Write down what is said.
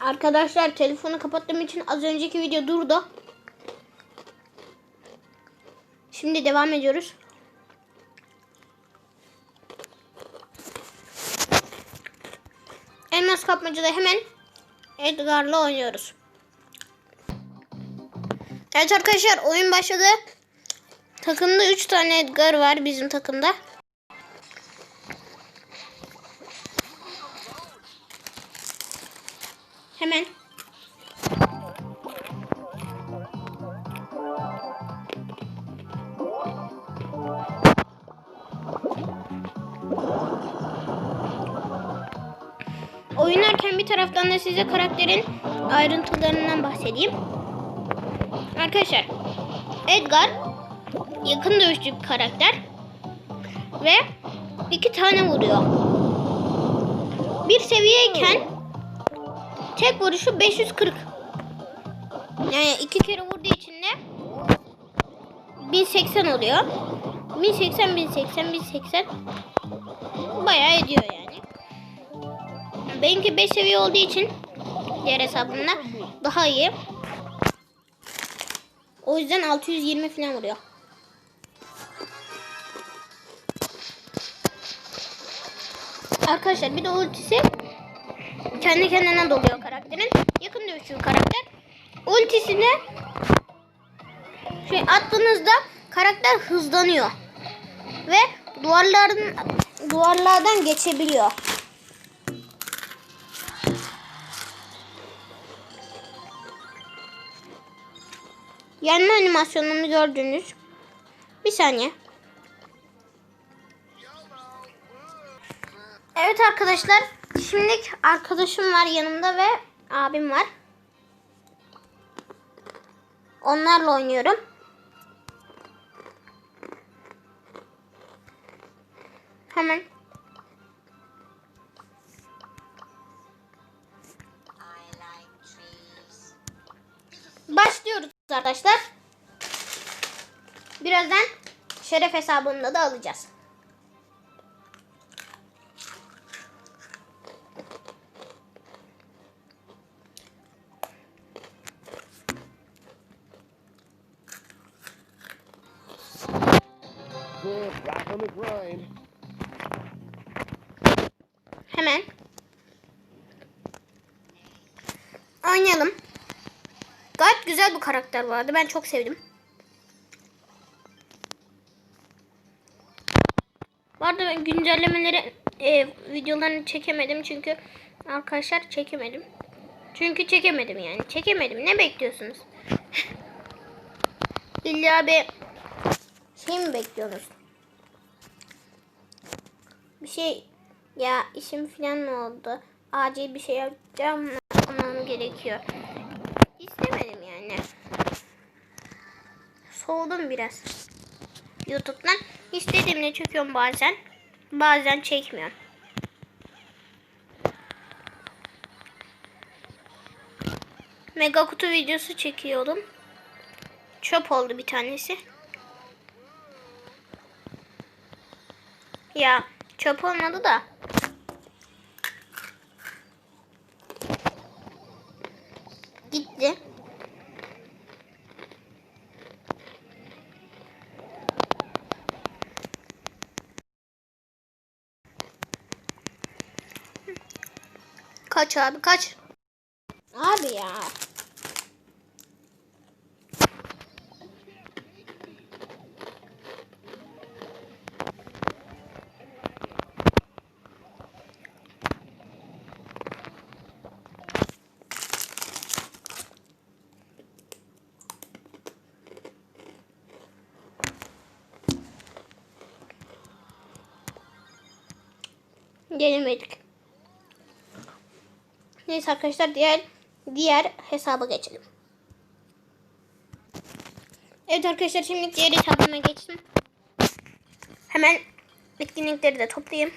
Arkadaşlar telefonu kapattığım için az önceki video durdu. Şimdi devam ediyoruz. Elmas kapmacada hemen Edgar'la oynuyoruz. Evet arkadaşlar oyun başladı. Takımda 3 tane Edgar var bizim takımda. Hemen. Oynarken bir taraftan da size karakterin ayrıntılarından bahsedeyim. Arkadaşlar Edgar yakın dövüşçü bir karakter ve iki tane vuruyor. Bir seviyeyken tek vuruşu 540. Yani iki kere vurduğu için de 1080 oluyor. 1080 1080 1080 bayağı ediyor yani. Benimki 5 seviye olduğu için diğer hesabımda daha iyi. O yüzden 620 falan vuruyor. Arkadaşlar bir de ultisi kendi kendine doluyor karakterin. Yakın dövüşçü karakter. Ultisini şey attığınızda karakter hızlanıyor. Ve duvarların duvarlardan geçebiliyor. Yenme animasyonunu gördünüz. Bir saniye. Evet arkadaşlar. Şimdi arkadaşım var yanımda ve abim var. Onlarla oynuyorum. Hemen. Başlıyoruz arkadaşlar. Birazdan şeref hesabını da alacağız. Back on the grind. Hemen. Oynayalım. Gayet güzel bir karakter vardı. Ben çok sevdim. Bu arada ben güncellemeleri e, videolarını çekemedim çünkü arkadaşlar çekemedim. Çünkü çekemedim yani. Çekemedim. Ne bekliyorsunuz? İlla bir şey mi bekliyorsunuz? Bir şey ya işim falan mı oldu? Acil bir şey yapacağım yapmam gerekiyor. İstemedim yani. Soğudum biraz. YouTube'dan. İstediğimde çekiyorum bazen. Bazen çekmiyorum. Mega kutu videosu çekiyordum. Çöp oldu bir tanesi. Ya çöp olmadı da. Gitti. Kaç abi kaç. Abi ya. Gelemedik. Neyse arkadaşlar diğer diğer hesaba geçelim. Evet arkadaşlar şimdi diğer hesabıma geçtim. Hemen etkinlikleri de toplayayım.